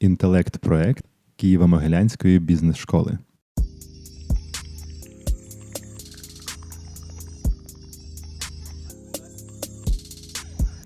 інтелект-проект Києво-Могилянської бізнес-школи.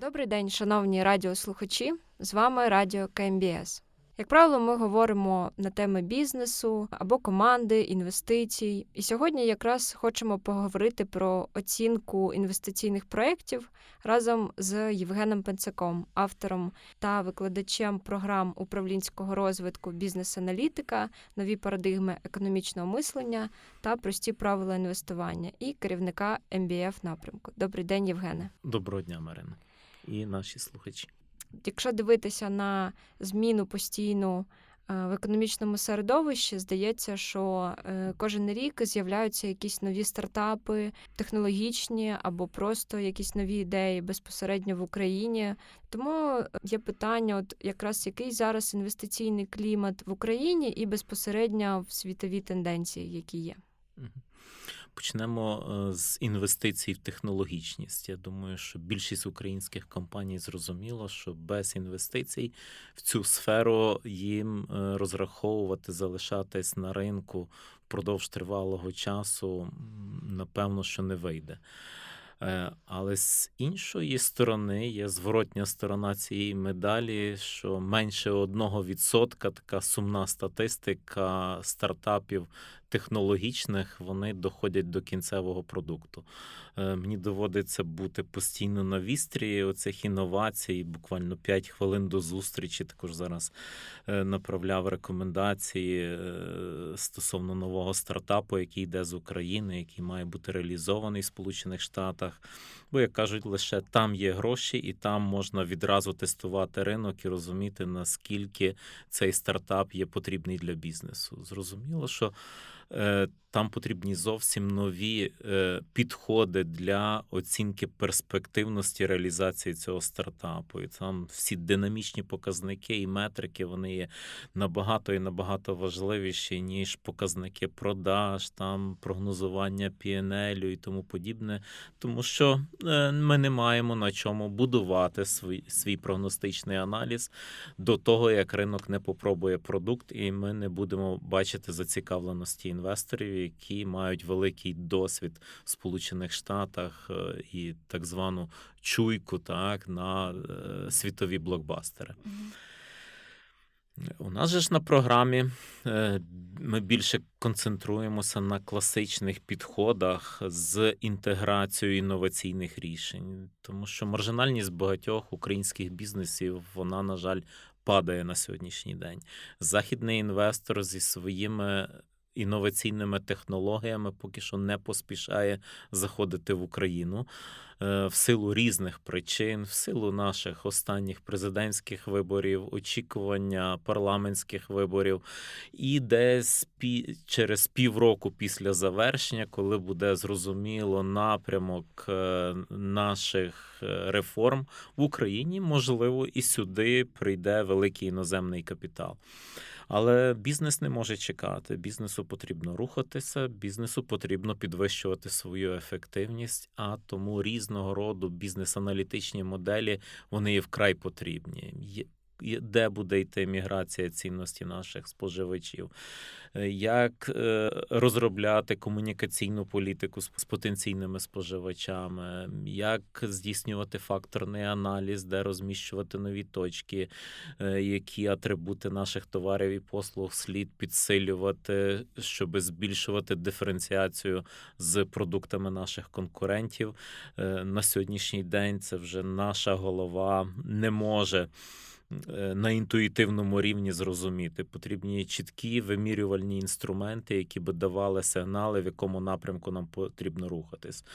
Добрий день, шановні радіослухачі. З вами Радіо КМБС. Як правило, ми говоримо на теми бізнесу або команди, інвестицій. І сьогодні якраз хочемо поговорити про оцінку інвестиційних проєктів разом з Євгеном Пенцаком, автором та викладачем програм управлінського розвитку бізнес-аналітика, нові парадигми економічного мислення та прості правила інвестування і керівника MBF напрямку. Добрий день, Євгене. Доброго дня, Марина, і наші слухачі. Якщо дивитися на зміну постійну е, в економічному середовищі, здається, що е, кожен рік з'являються якісь нові стартапи, технологічні або просто якісь нові ідеї безпосередньо в Україні. Тому є питання, от якраз який зараз інвестиційний клімат в Україні і безпосередньо в світові тенденції, які є. Почнемо е, з інвестицій в технологічність. Я думаю, що більшість українських компаній зрозуміло, що без інвестицій в цю сферу їм е, розраховувати, залишатись на ринку впродовж тривалого часу, напевно, що не вийде. Е, але з іншої сторони є зворотня сторона цієї медалі, що менше одного відсотка така сумна статистика стартапів технологічних вони доходять до кінцевого продукту. Е, мені доводиться бути постійно на вістрі оцих інновацій, буквально 5 хвилин до зустрічі. Також зараз е, направляв рекомендації е, стосовно нового стартапу, який йде з України, який має бути реалізований в Сполучених Штатах. Бо, як кажуть, лише там є гроші, і там можна відразу тестувати ринок і розуміти, наскільки цей стартап є потрібний для бізнесу. Зрозуміло, що 呃 там потрібні зовсім нові е, підходи для оцінки перспективності реалізації цього стартапу. І там всі динамічні показники і метрики вони є набагато і набагато важливіші, ніж показники продаж, там прогнозування PNL і тому подібне. Тому що е, ми не маємо на чому будувати свій, свій прогностичний аналіз до того, як ринок не попробує продукт, і ми не будемо бачити зацікавленості інвесторів які мають великий досвід в Сполучених Штатах е, і так звану чуйку так, на е, світові блокбастери. У нас же ж на програмі е, ми більше концентруємося на класичних підходах з інтеграцією інноваційних рішень, тому що маржинальність багатьох українських бізнесів, вона, на жаль, падає на сьогоднішній день. Західний інвестор зі своїми інноваційними технологіями поки що не поспішає заходити в Україну е, в силу різних причин, в силу наших останніх президентських виборів, очікування парламентських виборів, і десь через півроку після завершення, коли буде зрозуміло напрямок е, наших е, реформ в Україні, можливо, і сюди прийде великий іноземний капітал. Але бізнес не може чекати. Бізнесу потрібно рухатися, бізнесу потрібно підвищувати свою ефективність, а тому різного роду бізнес-аналітичні моделі вони є вкрай потрібні де буде йти міграція цінності наших споживачів, е, як е, розробляти комунікаційну політику з потенційними споживачами, як здійснювати факторний аналіз, де розміщувати нові точки, е, які атрибути наших товарів і послуг слід підсилювати, щоб збільшувати диференціацію з продуктами наших конкурентів. На сьогоднішній день це вже наша голова не може. Е, на інтуїтивному рівні зрозуміти. Потрібні чіткі вимірювальні інструменти, які би давали сигнали, в якому напрямку нам потрібно рухатись,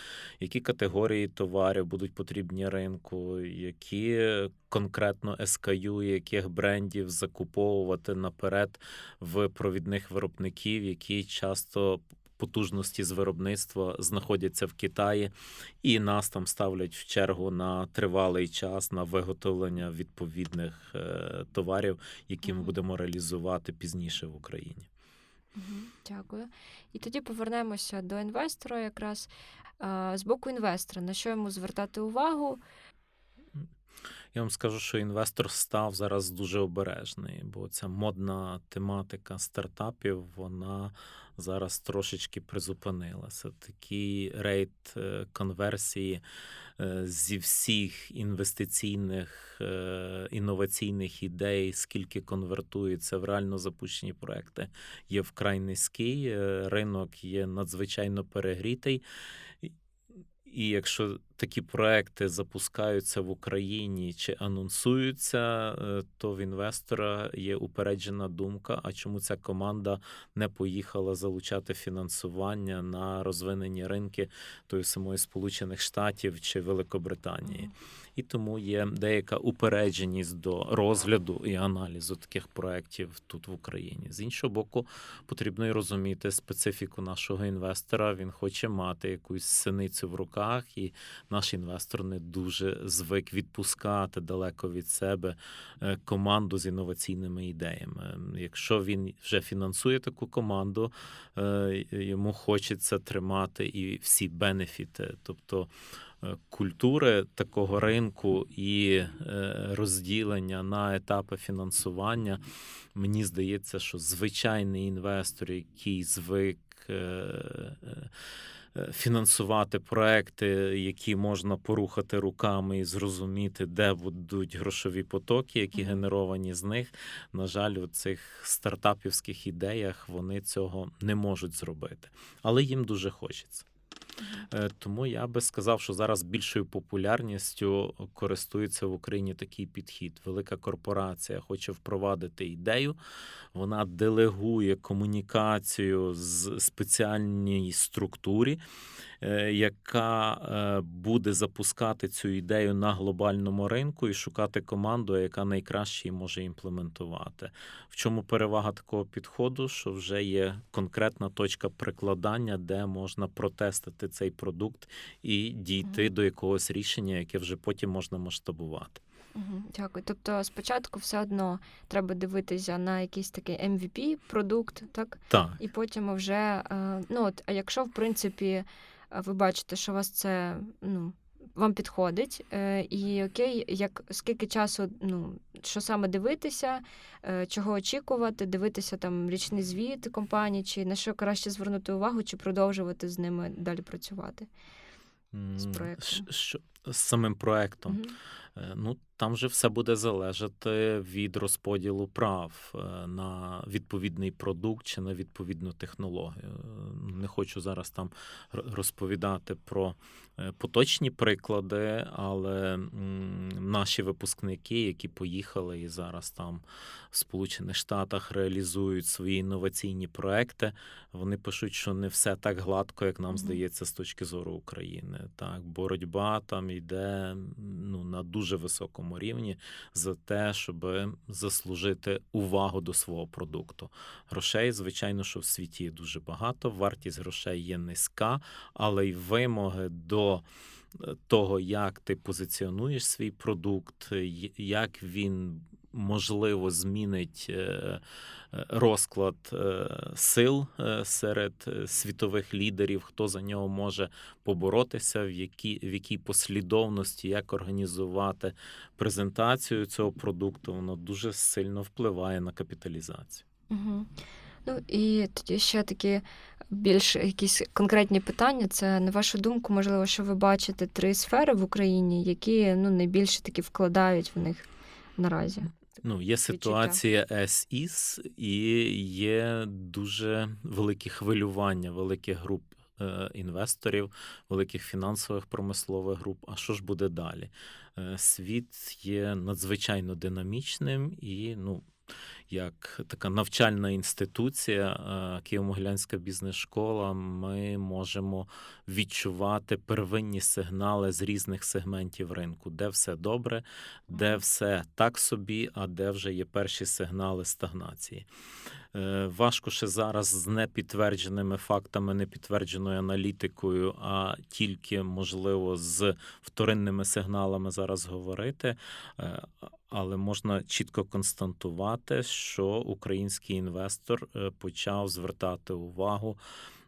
які категорії товарів будуть потрібні ринку, які конкретно SKU, яких брендів закуповувати наперед в провідних виробників, які часто потужності з виробництва знаходяться в Китаї, і нас там ставлять в чергу на тривалий час на виготовлення відповідних е, товарів, які ми будемо реалізувати пізніше в Україні. Дякую. І тоді повернемося до інвестора, якраз з боку інвестора, на що йому звертати увагу. Я вам скажу, що інвестор став зараз дуже обережний, бо ця модна тематика стартапів, вона зараз трошечки призупинилася. Такий рейд е, конверсії е, зі всіх інвестиційних е, інноваційних ідей, скільки конвертується в реально запущені проекти, є вкрай низький. Ринок є надзвичайно перегрітий. І якщо такі проекти запускаються в Україні чи анонсуються, е, то в інвестора є упереджена думка, а чому ця команда не поїхала залучати фінансування на розвинені ринки тої самої Сполучених Штатів чи Великобританії. І тому є деяка упередженість до розгляду і аналізу таких проєктів тут в Україні. З іншого боку, потрібно й розуміти специфіку нашого інвестора. Він хоче мати якусь синицю в руках, і наш інвестор не дуже звик відпускати далеко від себе е, команду з інноваційними ідеями. Якщо він вже фінансує таку команду, е, йому хочеться тримати і всі бенефіти, тобто. е, Культури такого ринку і розділення на етапи фінансування, мені здається, що звичайний інвестор, який звик фінансувати проекти, які можна порухати руками і зрозуміти, де будуть грошові потоки, які генеровані з них. На жаль, у цих стартапівських ідеях вони цього не можуть зробити, але їм дуже хочеться. Е, Тому я би сказав, що зараз більшою популярністю користується в Україні такий підхід. Велика корпорація хоче впровадити ідею, вона делегує комунікацію з спеціальній структурі, е, яка е, буде запускати цю ідею на глобальному ринку і шукати команду, яка найкраще її може імплементувати. В чому перевага такого підходу? Що вже є конкретна точка прикладання, де можна протестити цей продукт і дійти Мгм. до якогось рішення, яке вже потім можна масштабувати. Дякую. Тобто спочатку все одно треба дивитися на якийсь такий MVP продукт, так? Так. І потім вже, е, ну от, а якщо в принципі е, ви бачите, що вас це ну, вам підходить, е, і окей, як скільки часу, ну що саме дивитися, е, чого очікувати, дивитися там річний звіт компанії, чи на що краще звернути увагу, чи продовжувати з ними далі працювати? З проектом. Що, з самим проектом. Мгм. Е, Ну, там же все буде залежати від розподілу прав е, на відповідний продукт чи на відповідну технологію. Е, Не хочу зараз там розповідати про поточні приклади, але наші випускники, які поїхали і зараз там в Сполучених Штатах реалізують свої інноваційні проекти, вони пишуть, що не все так гладко, як нам здається, з точки зору України. Так, боротьба там йде ну, на дуже високому рівні за те, щоб заслужити увагу до свого продукту. Грошей, звичайно, що в світі є дуже багато. Вартість грошей є низька, але й вимоги до е, того, як ти позиціонуєш свій продукт, як він можливо змінить е, е, розклад е, сил серед світових лідерів, хто за нього може поборотися, в якій, в якій послідовності, як організувати презентацію цього продукту, воно дуже сильно впливає на капіталізацію. Угу. Ну і тоді ще такі більш якісь конкретні питання. Це на вашу думку, можливо, що ви бачите три сфери в Україні, які ну найбільше таки вкладають в них наразі. Ну, є ситуація СІС і є дуже великі хвилювання великих груп е, інвесторів, великих фінансових промислових груп. А що ж буде далі? Е, Світ є надзвичайно динамічним і ну. Як така навчальна інституція, е, Києво-Могилянська бізнес-школа, ми можемо відчувати первинні сигнали з різних сегментів ринку, де все добре, де все так собі, а де вже є перші сигнали стагнації. Е, Важко ще зараз з непідтвердженими фактами, непідтвердженою аналітикою, а тільки можливо з вторинними сигналами зараз говорити. Але можна чітко констатувати, що український інвестор е, почав звертати увагу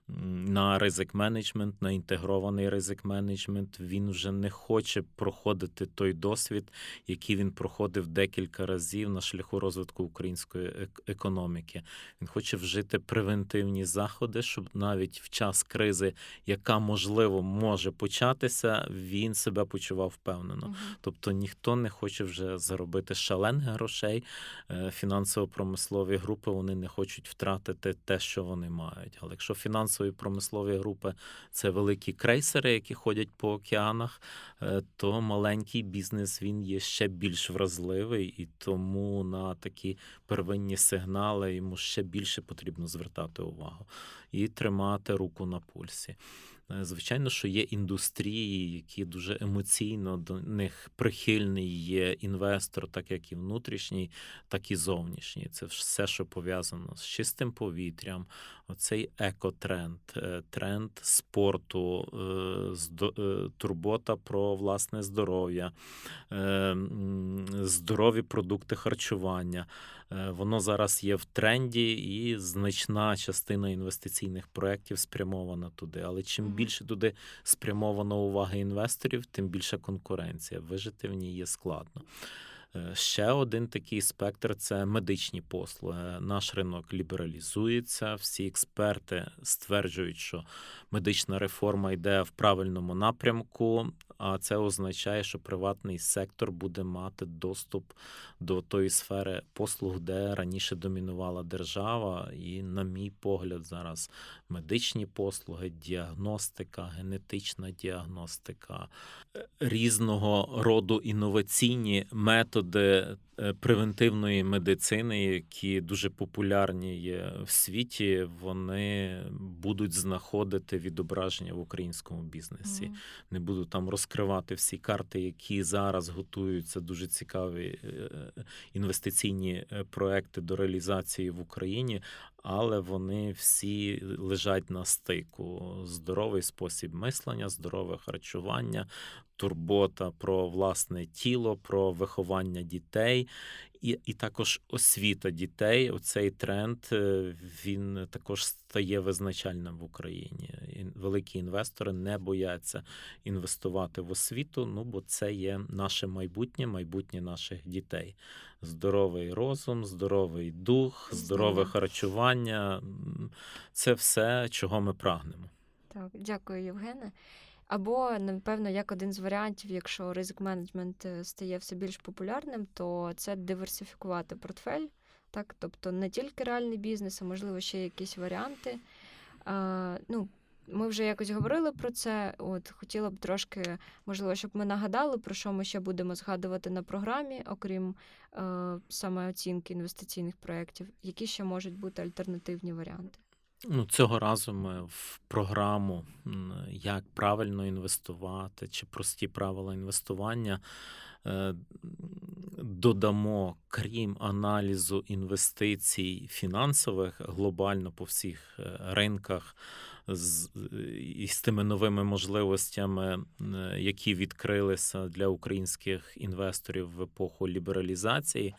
на ризик менеджмент, на інтегрований ризик менеджмент. Він вже не хоче проходити той досвід, який він проходив декілька разів на шляху розвитку української ек- економіки. Він хоче вжити превентивні заходи, щоб навіть в час кризи, яка можливо може початися, він себе почував впевнено. Мгм. Тобто ніхто не хоче вже заробити шалених грошей. Е, Фінансово-промислові групи вони не хочуть втратити те, що вони мають. Але якщо фінансові промислові групи це великі крейсери, які ходять по океанах, е, то маленький бізнес він є ще більш вразливий, і тому на такі первинні сигнали йому ще більше потрібно звертати увагу і тримати руку на пульсі. Е, Звичайно, що є індустрії, які дуже емоційно до них прихильний є інвестор, так як і внутрішній, так і зовнішній. Це все, що пов'язано з чистим повітрям, оцей екотренд, е, тренд спорту, е, турбота про власне здоров'я, здорові продукти харчування. Е, Воно зараз є в тренді, і значна частина інвестиційних проєктів спрямована туди. Але чим більше туди спрямовано уваги інвесторів, тим більша конкуренція. Вижити в ній є складно. Е, Ще один такий спектр це медичні послуги. Наш ринок лібералізується. Всі експерти стверджують, що медична реформа йде в правильному напрямку, а це означає, що приватний сектор буде мати доступ до тої сфери послуг, де раніше домінувала держава. І, на мій погляд, зараз медичні послуги, діагностика, генетична діагностика, е, різного роду інноваційні методи превентивної медицини, які дуже популярні є в світі, вони будуть знаходити відображення в українському бізнесі. Мгм. Не буду там розкривати всі карти, які зараз готуються дуже цікаві е, інвестиційні е, проекти до реалізації в Україні, але вони всі лежать на стику. Здоровий спосіб мислення, здорове харчування, турбота про власне тіло, про виховання дітей. І, і також освіта дітей. Оцей тренд е, він також стає визначальним в Україні. Великі інвестори не бояться інвестувати в освіту. Ну бо це є наше майбутнє, майбутнє наших дітей. Здоровий розум, здоровий дух, здорове харчування це все, чого ми прагнемо. Так, дякую, Євгене. Або, напевно, як один з варіантів, якщо ризик менеджмент е, стає все більш популярним, то це диверсифікувати портфель. Так, тобто не тільки реальний бізнес, а можливо ще якісь варіанти. А, ну, ми вже якось говорили про це. От хотіла б трошки, можливо, щоб ми нагадали, про що ми ще будемо згадувати на програмі, окрім е, саме оцінки інвестиційних проєктів, які ще можуть бути альтернативні варіанти. Ну, цього разу ми в програму як правильно інвестувати чи прості правила інвестування е, додамо, крім аналізу інвестицій фінансових глобально по всіх е, ринках з, і з тими новими можливостями, які відкрилися для українських інвесторів в епоху лібералізації.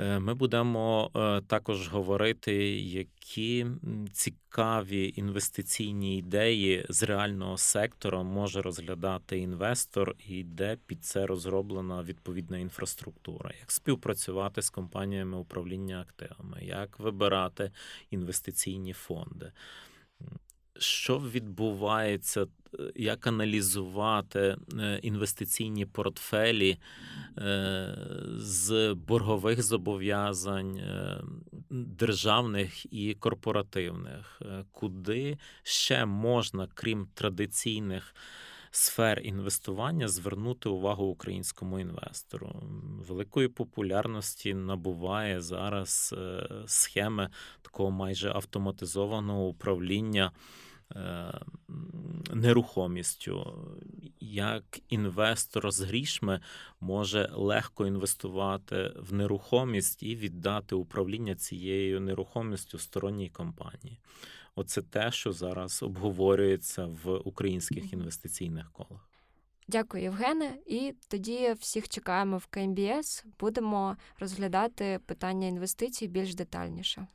Е, Ми будемо е, також говорити, які цікаві інвестиційні ідеї з реального сектора може розглядати інвестор, і де під це розроблена відповідна інфраструктура, як співпрацювати з компаніями управління активами, як вибирати інвестиційні фонди. Що відбувається, е, як аналізувати е, інвестиційні портфелі е, з боргових зобов'язань державних і корпоративних, куди ще можна, крім традиційних сфер інвестування, звернути увагу українському інвестору? Великої популярності набуває зараз схеми такого майже автоматизованого управління нерухомістю. Як інвестор з грішми може легко інвестувати в нерухомість і віддати управління цією нерухомістю сторонній компанії. Оце те, що зараз обговорюється в українських інвестиційних колах. Дякую, Євгене. І тоді всіх чекаємо в КМБС. Будемо розглядати питання інвестицій більш детальніше.